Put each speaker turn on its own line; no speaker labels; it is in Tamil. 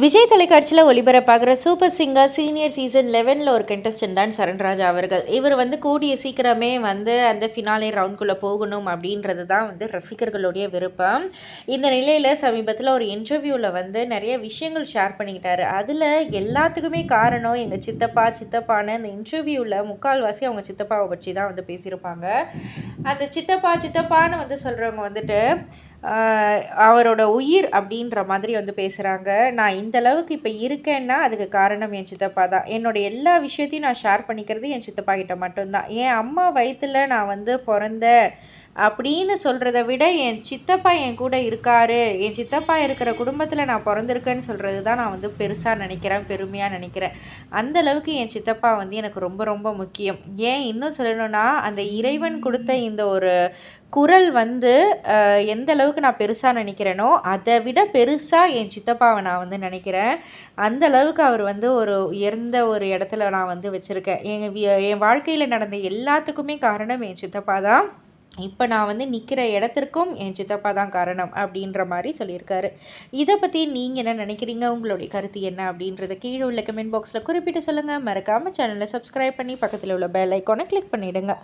விஜய் தொலைக்காட்சியில் ஒளிபரப்பாகிற சூப்பர் சிங்கர் சீனியர் சீசன் லெவனில் ஒரு கண்டஸ்டன்ட் தான் சரண்ராஜ் அவர்கள். இவர் வந்து கூடிய சீக்கிரமே வந்து அந்த ஃபினாலே ரவுண்ட்குள்ளே போகணும் அப்படின்றது தான் வந்து ரசிகர்களுடைய விருப்பம். இந்த நிலையில் சமீபத்தில் ஒரு இன்டர்வியூவில் வந்து நிறைய விஷயங்கள் ஷேர் பண்ணிக்கிட்டாரு. அதில் எல்லாத்துக்குமே காரணம் எங்கள் சித்தப்பா சித்தப்பான்னு அந்த இன்டர்வியூவில் முக்கால்வாசி அவங்க சித்தப்பாவை பற்றி தான் வந்து பேசியிருப்பாங்க. அந்த சித்தப்பா சித்தப்பான்னு வந்து சொல்கிறவங்க வந்துட்டு அவரோட உயிர் அப்படின்ற மாதிரி வந்து பேசுகிறாங்க நான் இந்த அளவுக்கு இப்போ இருக்கேன்னா அதுக்கு காரணம் என் சித்தப்பா தான். என்னோட எல்லா விஷயத்தையும் நான் ஷேர் பண்ணிக்கிறது என் சித்தப்பா கிட்ட மட்டும்தான். என் அம்மா வயிற்றில் நான் வந்து பிறந்த அப்படின்னு சொல்கிறத விட என் சித்தப்பா என் கூட இருக்காரு. என் சித்தப்பா இருக்கிற குடும்பத்தில் நான் பிறந்திருக்கேன்னு சொல்கிறது தான் நான் வந்து பெருசாக நினைக்கிறேன் பெருமையாக நினைக்கிறேன். அந்த அளவுக்கு என் சித்தப்பா வந்து எனக்கு ரொம்ப ரொம்ப முக்கியம். ஏன் இன்னும் சொல்லணும்னா அந்த இறைவன் கொடுத்த இந்த ஒரு குரல் வந்து எந்த அளவுக்கு நான் பெருசாக நினைக்கிறேனோ அதை விட பெருசாக என் சித்தப்பாவை நான் வந்து நினைக்கிறேன். அந்த அளவுக்கு அவர் வந்து ஒரு உயர்ந்த ஒரு இடத்துல நான் வந்து வச்சுருக்கேன். எங்கள் என் வாழ்க்கையில் நடந்த எல்லாத்துக்குமே காரணம் என் சித்தப்பா தான். இப்போ நான் வந்து நிற்கிற இடத்திற்கும் என் சித்தப்பா தான் காரணம் அப்படின்ற மாதிரி சொல்லியிருக்காரு. இதை பற்றி நீங்கள் என்ன நினைக்கிறீங்க? உங்களுடைய கருத்து என்ன அப்படின்றத கீழே உள்ள கமெண்ட் பாக்ஸில் குறிப்பிட்டு சொல்லுங்கள் மறக்காமல் சேனலை சப்ஸ்கிரைப் பண்ணி பக்கத்தில் உள்ள பெல் ஐக்கானை கிளிக் பண்ணிவிடுங்க